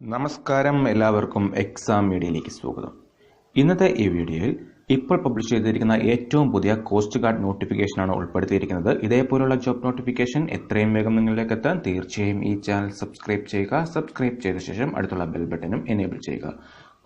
നമസ്കാരം എല്ലാവർക്കും എക്സാം മീഡിയയിലേക്ക് സ്വാഗതം. ഇന്നത്തെ ഈ വീഡിയോയിൽ ഇപ്പോൾ പബ്ലിഷ് ചെയ്തിരിക്കുന്ന ഏറ്റവും പുതിയ കോസ്റ്റ് ഗാർഡ് നോട്ടിഫിക്കേഷനാണ് ഉൾപ്പെടുത്തിയിരിക്കുന്നത്. ഇതേപോലുള്ള ജോബ് നോട്ടിഫിക്കേഷൻ എത്രയും വേഗം നിങ്ങളിലേക്ക് എത്താൻ തീർച്ചയായും ഈ ചാനൽ സബ്സ്ക്രൈബ് ചെയ്യുക. സബ്സ്ക്രൈബ് ചെയ്ത ശേഷം അടുത്തുള്ള ബെൽ ബട്ടനും എനേബിൾ ചെയ്യുക.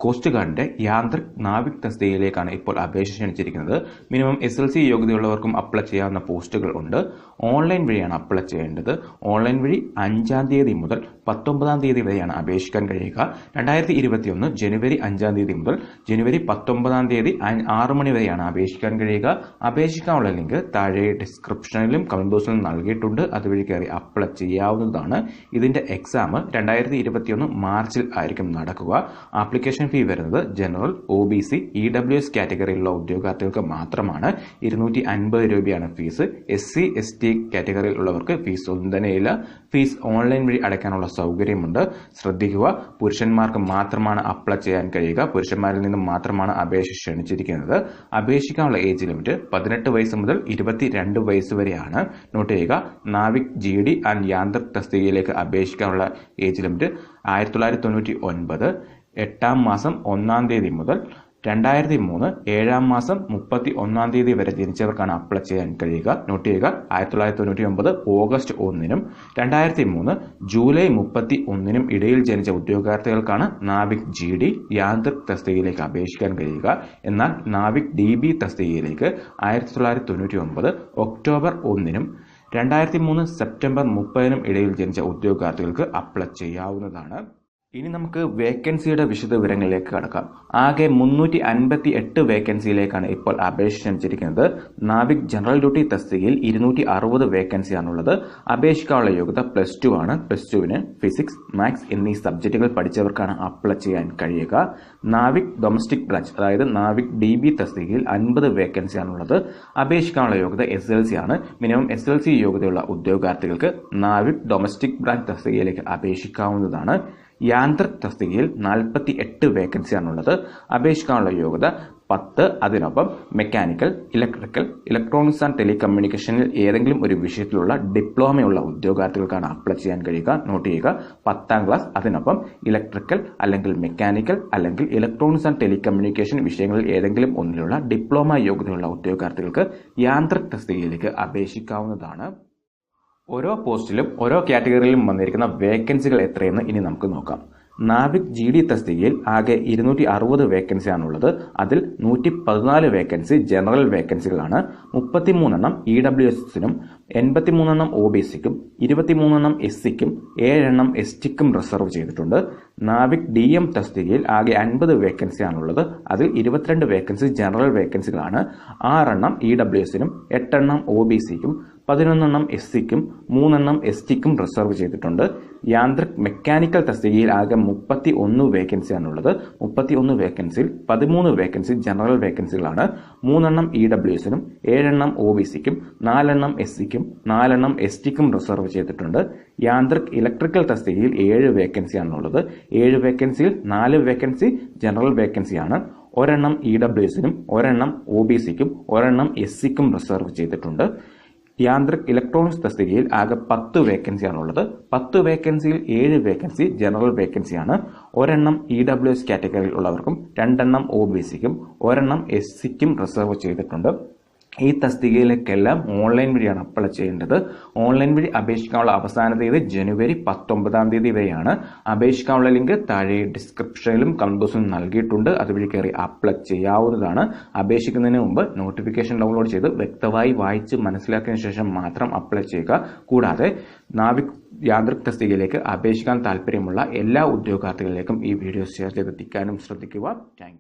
കോസ്റ്റ് ഗാർഡിന്റെ യാന്ത്രിക് നാവിക് തസ്തികയിലേക്കാണ് ഇപ്പോൾ അപേക്ഷ ക്ഷണിച്ചിരിക്കുന്നത്. മിനിമം എസ് എൽ സി യോഗ്യതയുള്ളവർക്കും അപ്ലൈ ചെയ്യാവുന്ന പോസ്റ്റുകൾ ഉണ്ട്. ഓൺലൈൻ വഴിയാണ് അപ്ലൈ ചെയ്യേണ്ടത്. ഓൺലൈൻ വഴി അഞ്ചാം തീയതി മുതൽ പത്തൊമ്പതാം തീയതി വരെയാണ് അപേക്ഷിക്കാൻ കഴിയുക. രണ്ടായിരത്തി ഇരുപത്തിയൊന്ന് ജനുവരി അഞ്ചാം തീയതി മുതൽ ജനുവരി പത്തൊമ്പതാം തീയതി ആറ് മണി വരെയാണ് അപേക്ഷിക്കാൻ കഴിയുക. അപേക്ഷിക്കാനുള്ള ലിങ്ക് താഴെ ഡിസ്ക്രിപ്ഷനിലും കമന്റ് ബോക്സിലും നൽകിയിട്ടുണ്ട്. അതുവഴി കയറി അപ്ലൈ ചെയ്യാവുന്നതാണ്. ഇതിന്റെ എക്സാം രണ്ടായിരത്തി മാർച്ചിൽ ആയിരിക്കും നടക്കുക. ആപ്ലിക്കേഷൻ ഫീ വരുന്നത് general O B C E W S കാറ്റഗറിയിലുള്ള ഉദ്യോഗാർത്ഥികൾക്ക് മാത്രമാണ്. ഇരുന്നൂറ്റി അൻപത് രൂപയാണ് fees. S C S T കാറ്റഗറിയിലുള്ളവർക്ക് fees ഒന്നും തന്നെയില്ല ഫീസ് ഓൺലൈൻ വഴി അടയ്ക്കാനുള്ള സൗകര്യമുണ്ട്. ശ്രദ്ധിക്കുക പുരുഷന്മാർക്ക് മാത്രമാണ് അപ്ലൈ ചെയ്യാൻ കഴിയുക. പുരുഷന്മാരിൽ നിന്നും മാത്രമാണ് അപേക്ഷ ക്ഷണിച്ചിരിക്കുന്നത്. അപേക്ഷിക്കാനുള്ള ഏജ് ലിമിറ്റ് പതിനെട്ട് വയസ്സ് മുതൽ ഇരുപത്തിരണ്ട് വയസ്സ് വരെയാണ്. നോട്ട് ചെയ്യുക Navik G D and Yantrik തസ്തികയിലേക്ക് അപേക്ഷിക്കാനുള്ള ഏജ് ലിമിറ്റ് ആയിരത്തി തൊള്ളായിരത്തി തൊണ്ണൂറ്റി ഒൻപത് എട്ടാം മാസം ഒന്നാം തീയതി മുതൽ രണ്ടായിരത്തി മൂന്ന് ഏഴാം മാസം മുപ്പത്തി ഒന്നാം തീയതി വരെ ജനിച്ചവർക്കാണ് അപ്ലൈ ചെയ്യാൻ കഴിയുക. നോട്ട് ചെയ്യുക ആയിരത്തി തൊള്ളായിരത്തി തൊണ്ണൂറ്റി ഒമ്പത് ഓഗസ്റ്റ് ഒന്നിനും രണ്ടായിരത്തി മൂന്ന് ജൂലൈ മുപ്പത്തി ഒന്നിനും ഇടയിൽ ജനിച്ച ഉദ്യോഗാർത്ഥികൾക്കാണ് നാവിക് ജി ഡി യാന്ത്രിക് തസ്തികയിലേക്ക് അപേക്ഷിക്കാൻ കഴിയുക. എന്നാൽ നാവിക് ഡി ബി തസ്തികയിലേക്ക് ആയിരത്തി തൊള്ളായിരത്തി തൊണ്ണൂറ്റി ഒമ്പത് ഒക്ടോബർ ഒന്നിനും രണ്ടായിരത്തി മൂന്ന് സെപ്റ്റംബർ മുപ്പതിനും ഇടയിൽ ജനിച്ച ഉദ്യോഗാർത്ഥികൾക്ക് അപ്ലൈ ചെയ്യാവുന്നതാണ്. ഇനി നമുക്ക് വേക്കൻസിയുടെ വിശദ വിവരങ്ങളിലേക്ക് കടക്കാം. ആകെ മുന്നൂറ്റി അൻപത്തി എട്ട് വേക്കൻസിയിലേക്കാണ് ഇപ്പോൾ അപേക്ഷ ക്ഷണിച്ചിരിക്കുന്നത്. നാവിക് ജനറൽ ഡ്യൂട്ടി തസ്തികയിൽ ഇരുന്നൂറ്റി അറുപത് വേക്കൻസിയാണുള്ളത് അപേക്ഷിക്കാനുള്ള യോഗ്യത പ്ലസ് ടു ആണ്. പ്ലസ് ടുവിന് ഫിസിക്സ് മാത്സ് എന്നീ സബ്ജക്റ്റുകൾ പഠിച്ചവർക്കാണ് അപ്ലൈ ചെയ്യാൻ കഴിയുക. നാവിക് ഡൊമസ്റ്റിക് ബ്രാഞ്ച് അതായത് നാവിക് ഡി ബി തസ്തികയിൽ അൻപത് വേക്കൻസിയാണുള്ളത് അപേക്ഷിക്കാനുള്ള യോഗ്യത എസ് എൽ സി ആണ്. മിനിമം എസ് എൽ സി യോഗ്യതയുള്ള ഉദ്യോഗാർത്ഥികൾക്ക് നാവിക് ഡൊമസ്റ്റിക് ബ്രാഞ്ച് തസ്തികയിലേക്ക് അപേക്ഷിക്കാവുന്നതാണ്. യാന്ത്രിക് തസ്തികയിൽ നാൽപ്പത്തി എട്ട് വേക്കൻസിയാണുള്ളത് അപേക്ഷിക്കാനുള്ള യോഗ്യത പത്ത്. അതിനൊപ്പം മെക്കാനിക്കൽ ഇലക്ട്രിക്കൽ ഇലക്ട്രോണിക്സ് ആൻഡ് ടെലികമ്മ്യൂണിക്കേഷനിൽ ഏതെങ്കിലും ഒരു വിഷയത്തിലുള്ള ഡിപ്ലോമയുള്ള ഉദ്യോഗാർത്ഥികൾക്കാണ് അപ്ലൈ ചെയ്യാൻ കഴിയുക. നോട്ട് ചെയ്യുക പത്താം ക്ലാസ് അതിനൊപ്പം ഇലക്ട്രിക്കൽ അല്ലെങ്കിൽ മെക്കാനിക്കൽ അല്ലെങ്കിൽ ഇലക്ട്രോണിക്സ് ആൻഡ് ടെലികമ്മ്യൂണിക്കേഷൻ വിഷയങ്ങളിൽ ഏതെങ്കിലും ഒന്നിലുള്ള ഡിപ്ലോമ യോഗ്യതയുള്ള ഉദ്യോഗാർത്ഥികൾക്ക് യാന്ത്രിക് തസ്തികയിലേക്ക് അപേക്ഷിക്കാവുന്നതാണ്. ഓരോ പോസ്റ്റിലും ഓരോ കാറ്റഗറിയിലും വന്നിരിക്കുന്ന വേക്കൻസികൾ എത്രയെന്ന് ഇനി നമുക്ക് നോക്കാം. നാവിക് ജി ഡി തസ്തികയിൽ ആകെ ഇരുന്നൂറ്റി അറുപത് വേക്കൻസിയാണുള്ളത് അതിൽ നൂറ്റി പതിനാല് വേക്കൻസി ജനറൽ വേക്കൻസികളാണ് മുപ്പത്തിമൂന്നെണ്ണം ഇ ഡബ്ല്യു എസിനും എൺപത്തിമൂന്നെണ്ണം ഒ ബി സിക്കും ഇരുപത്തിമൂന്നെണ്ണം എസ് സിക്കും ഏഴെണ്ണം എസ് ടിക്കും റിസർവ് ചെയ്തിട്ടുണ്ട്. നാവിക് ഡി എം തസ്തികയിൽ ആകെ അൻപത് വേക്കൻസിയാണുള്ളത് അതിൽ ഇരുപത്തിരണ്ട് വേക്കൻസി ജനറൽ വേക്കൻസികളാണ് ആറെണ്ണം ഇ ഡബ്ല്യു എസിനും എട്ടെണ്ണം ഒ ബി സിക്കും പതിനൊന്നെണ്ണം എസ് സിക്കും മൂന്നെണ്ണം എസ് ടിക്കും റിസർവ് ചെയ്തിട്ടുണ്ട്. യാന്ത്രിക് മെക്കാനിക്കൽ തസ്തികയിൽ ആകെ മുപ്പത്തി ഒന്ന് വേക്കൻസിയാണുള്ളത് മുപ്പത്തി ഒന്ന് വേക്കൻസിയിൽ പതിമൂന്ന് വേക്കൻസി ജനറൽ വേക്കൻസികളാണ് മൂന്നെണ്ണം ഇ ഡബ്ല്യു എസിനും ഏഴെണ്ണം ഒ ബി സിക്കും നാലെണ്ണം എസ് സിക്കും നാലെണ്ണം എസ് ടിക്കും റിസർവ് ചെയ്തിട്ടുണ്ട്. യാന്ത്രിക് ഇലക്ട്രിക്കൽ തസ്തികയിൽ ഏഴ് വേക്കൻസിയാണുള്ളത് ഏഴ് വേക്കൻസിയിൽ നാല് വേക്കൻസി ജനറൽ വേക്കൻസിയാണ് ഒരെണ്ണം ഇ ഡബ്ല്യു എസിനും ഒരെണ്ണം ഒ ബി സിക്കും ഒരെണ്ണം എസ് സിക്കും റിസർവ് ചെയ്തിട്ടുണ്ട്. യാന്ത്രിക് ഇലക്ട്രോണിക്സ് തസ്തികയിൽ ആകെ പത്ത് വേക്കൻസിയാണുള്ളത് പത്ത് വേക്കൻസിയിൽ ഏഴ് വേക്കൻസി ജനറൽ വേക്കൻസിയാണ് ഒരെണ്ണം ഇ ഡബ്ല്യു എസ് കാറ്റഗറിയിൽ ഉള്ളവർക്കും രണ്ടെണ്ണം ഒ ബി സിക്കും ഒരെണ്ണം എസ് സിക്കും റിസർവ് ചെയ്തിട്ടുണ്ട്. ഈ തസ്തികയിലേക്കെല്ലാം ഓൺലൈൻ വഴിയാണ് അപ്ലൈ ചെയ്യേണ്ടത്. ഓൺലൈൻ വഴി അപേക്ഷിക്കാനുള്ള അവസാന തീയതി ജനുവരി പത്തൊമ്പതാം തീയതി വരെയാണ്. അപേക്ഷിക്കാനുള്ള ലിങ്ക് താഴെ ഡിസ്ക്രിപ്ഷനിലും കമ്പോസിലും നൽകിയിട്ടുണ്ട്. അതുവഴി കയറി അപ്ലൈ ചെയ്യാവുന്നതാണ്. അപേക്ഷിക്കുന്നതിന് മുമ്പ് നോട്ടിഫിക്കേഷൻ ഡൗൺലോഡ് ചെയ്ത് വ്യക്തമായി വായിച്ച് മനസ്സിലാക്കിയതിനു ശേഷം മാത്രം അപ്ലൈ ചെയ്യുക. കൂടാതെ നാവിക് യാന്ത്രിക് തസ്തികയിലേക്ക് അപേക്ഷിക്കാൻ താല്പര്യമുള്ള എല്ലാ ഉദ്യോഗാർത്ഥികളിലേക്കും ഈ വീഡിയോ ഷെയർ ചെയ്തെത്തിക്കാനും ശ്രദ്ധിക്കുക. താങ്ക്